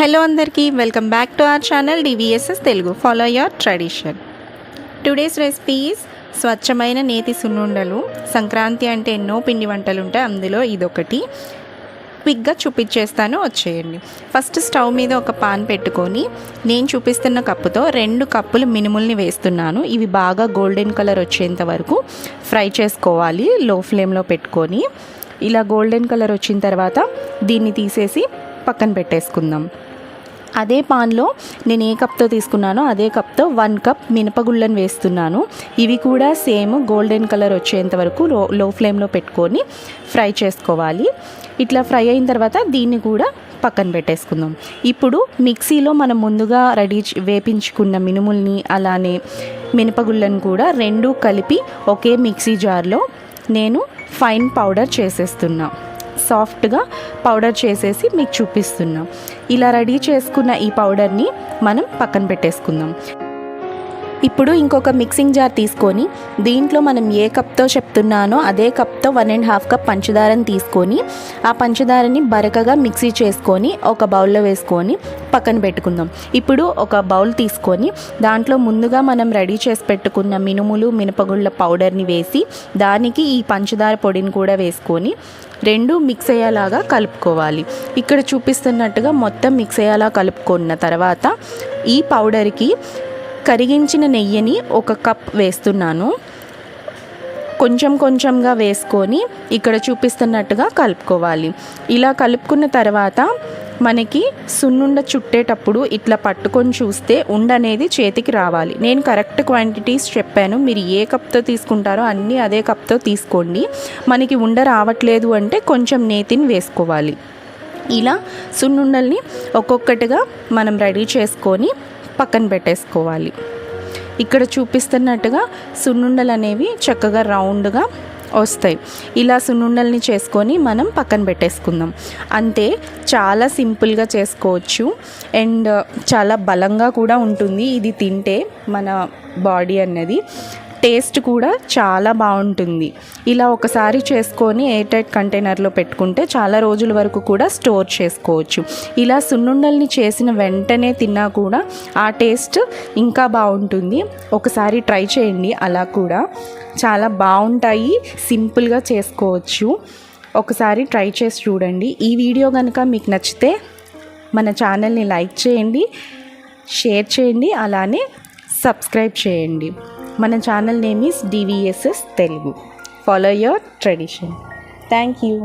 Hello అందరికీ welcome back to our channel DVSS Telugu follow your tradition today's recipes స్వచ్ఛమైన నేతి సున్నుండలు. సంక్రాంతి అంటే ఎన్నో పిండి వంటలు ఉంటాయి అందులో ఇదొకటి. క్విక్గా చూపించేస్తాను వచ్చేయండి. ఫస్ట్ స్టవ్ మీద ఒక పాన్ పెట్టుకొని నేను చూపిస్తున్న కప్పుతో రెండు కప్పులు మినుముల్ని వేస్తున్నాను. ఇవి బాగా గోల్డెన్ కలర్ వచ్చేంత వరకు ఫ్రై చేసుకోవాలి లో ఫ్లేమ్లో పెట్టుకొని. ఇలా గోల్డెన్ కలర్ వచ్చిన తర్వాత దీన్ని తీసేసి పక్కన పెట్టేసుకుందాం. అదే పాన్లో నేను ఏ కప్తో తీసుకున్నానో అదే కప్తో వన్ కప్ మినపగుళ్ళను వేస్తున్నాను. ఇవి కూడా సేమ్ గోల్డెన్ కలర్ వచ్చేంత వరకు లో లో ఫ్లేమ్లో పెట్టుకొని ఫ్రై చేసుకోవాలి. ఇట్లా ఫ్రై అయిన తర్వాత దీన్ని కూడా పక్కన పెట్టేసుకుందాం. ఇప్పుడు మిక్సీలో మనం ముందుగా రెడీ వేపించుకున్న మినుముల్ని అలానే మినపగుళ్ళను కూడా రెండు కలిపి ఒకే మిక్సీ జార్లో నేను ఫైన్ పౌడర్ చేసేస్తున్నా. సాఫ్ట్గా పౌడర్ చేసేసి మీకు చూపిస్తున్నాం. ఇలా రెడీ చేసుకున్న ఈ పౌడర్ని మనం పక్కన పెట్టేసుకుందాం. ఇప్పుడు ఇంకొక మిక్సింగ్ జార్ తీసుకొని దీంట్లో మనం ఏ కప్తో చెప్తున్నానో అదే కప్తో వన్ అండ్ హాఫ్ కప్ పంచదారని తీసుకొని ఆ పంచదారని బరకగా మిక్సీ చేసుకొని ఒక బౌల్లో వేసుకొని పక్కన పెట్టుకుందాం. ఇప్పుడు ఒక బౌల్ తీసుకొని దాంట్లో ముందుగా మనం రెడీ చేసి పెట్టుకున్న మినుములు మినపగుళ్ళ పౌడర్ని వేసి దానికి ఈ పంచదార పొడిని కూడా వేసుకొని రెండు మిక్స్ అయ్యేలాగా కలుపుకోవాలి. ఇక్కడ చూపిస్తున్నట్టుగా మొత్తం మిక్స్ అయ్యేలా కలుపుకున్న తర్వాత ఈ పౌడర్కి కరిగించిన నెయ్యిని ఒక కప్ వేస్తున్నాను. కొంచెం కొంచెంగా వేసుకొని ఇక్కడ చూపిస్తున్నట్టుగా కలుపుకోవాలి. ఇలా కలుపుకున్న తర్వాత మనకి సున్నుండ చుట్టేటప్పుడు ఇట్లా పట్టుకొని చూస్తే ఉండ అనేది చేతికి రావాలి. నేను కరెక్ట్ క్వాంటిటీస్ చెప్పాను. మీరు ఏ కప్తో తీసుకుంటారో అన్నీ అదే కప్తో తీసుకోండి. మనకి ఉండ రావట్లేదు అంటే కొంచెం నేతిని వేసుకోవాలి. ఇలా సున్నుండల్ని ఒక్కొక్కటిగా మనం రెడీ చేసుకొని పక్కన పెట్టేసుకోవాలి. ఇక్కడ చూపిస్తున్నట్టుగా సున్నుండలు అనేవి చక్కగా రౌండ్గా వస్తాయి. ఇలా సున్నుండల్ని చేసుకొని మనం పక్కన పెట్టేసుకుందాం. అంతే చాలా సింపుల్గా చేసుకోవచ్చు. అండ్ చాలా బలంగా కూడా ఉంటుంది. ఇది తింటే మన బాడీ అన్నది. టేస్ట్ కూడా చాలా బాగుంటుంది. ఇలా ఒకసారి చేసుకొని ఎయిర్ టైట్ కంటైనర్లో పెట్టుకుంటే చాలా రోజుల వరకు కూడా స్టోర్ చేసుకోవచ్చు. ఇలా సున్నుండల్ని చేసిన వెంటనే తిన్నా కూడా ఆ టేస్ట్ ఇంకా బాగుంటుంది. ఒకసారి ట్రై చేయండి అలా కూడా. చాలా బాగుంటాయి సింపుల్గా చేసుకోవచ్చు. ఒకసారి ట్రై చేసి చూడండి. ఈ వీడియో కనుక మీకు నచ్చితే మన ఛానల్ని లైక్ చేయండి షేర్ చేయండి అలానే సబ్స్క్రైబ్ చేయండి. మన channel name is DVSS Telugu follow your tradition thank you